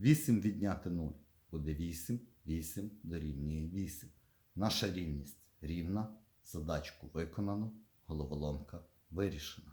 8 відняти 0 буде 8, 8 дорівнює 8. Наша рівність рівна, задачку виконано, головоломка вирішена.